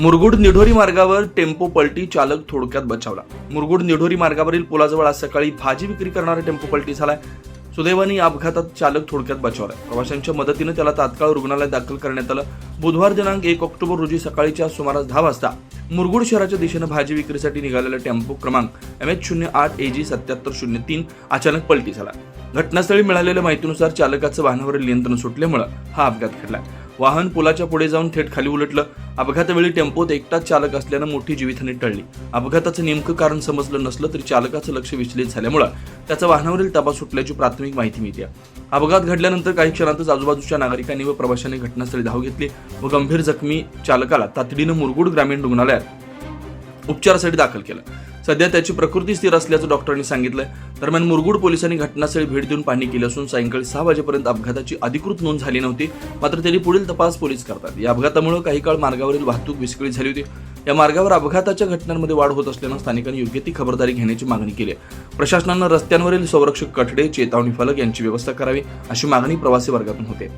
मुरगुड निढोरी मार्गावर टेम्पो पलटी चालक थोडक्यात बचावला. मुरगुड निढोरी मार्गावरील पुलाजवळ आज सकाळी भाजी विक्री करणारा टेम्पो पलटी झालाय. सुदैवाने या अपघातात चालक थोडक्यात बचावलाय. प्रवाशांच्या मदतीनं त्याला तात्काळ रुग्णालयात दाखल करण्यात आलं. बुधवार दिनांक एक ऑक्टोबर रोजी सकाळीच्या सुमारास दहा वाजता मुरगुड शहराच्या दिशेनं भाजी विक्रीसाठी निघालेला टेम्पो क्रमांक एम एच शून्य आठ ए जी सत्याहत्तर शून्य तीन अचानक पलटी झाला. घटनास्थळी मिळालेल्या माहितीनुसार चालकाचं वाहनावरील नियंत्रण सुटल्यामुळे हा अपघात घडला. वाहन पुलाच्या पुढे जाऊन थेट खाली उलटलं. अपघातावेळी टेम्पोत एकटाच चालक असल्यानं मोठी जीवितहानी टळली. अपघाताचं नेमकं कारण समजलं नसलं तरी चालकाचं लक्ष विचलित झाल्यामुळं त्याचा वाहनावरील ताबा सुटल्याची प्राथमिक माहिती मिळते. अपघात घडल्यानंतर काही क्षणातच आजूबाजूच्या नागरिकांनी व प्रवाशांनी घटनास्थळी धाव घेतली व गंभीर जखमी चालकाला तातडीनं मुरगुड ग्रामीण रुग्णालयात उपचारासाठी दाखल केलं. सध्या त्याची प्रकृती स्थिर असल्याचं डॉक्टरांनी सांगितलं दरम्यान मुरगुड पोलिसांनी घटनास्थळी भेट देऊन पाहणी केली असून सायंकाळी सहा वाजेपर्यंत अपघाताची अधिकृत नोंद झाली नव्हती मात्र त्याची पुढील तपास पोलीस करतात. या अपघातामुळे काही काळ मार्गावरील वाहतूक विस्कळीत झाली होती. या मार्गावर अपघाताच्या घटनांमध्ये वाढ होत असल्यानं स्थानिकांनी योग्य ती खबरदारी घेण्याची मागणी केली आहे. प्रशासनानं रस्त्यांवरील संरक्षक कठडे चेतावणी फलक यांची व्यवस्था करावी अशी मागणी प्रवासी वर्गातून होते.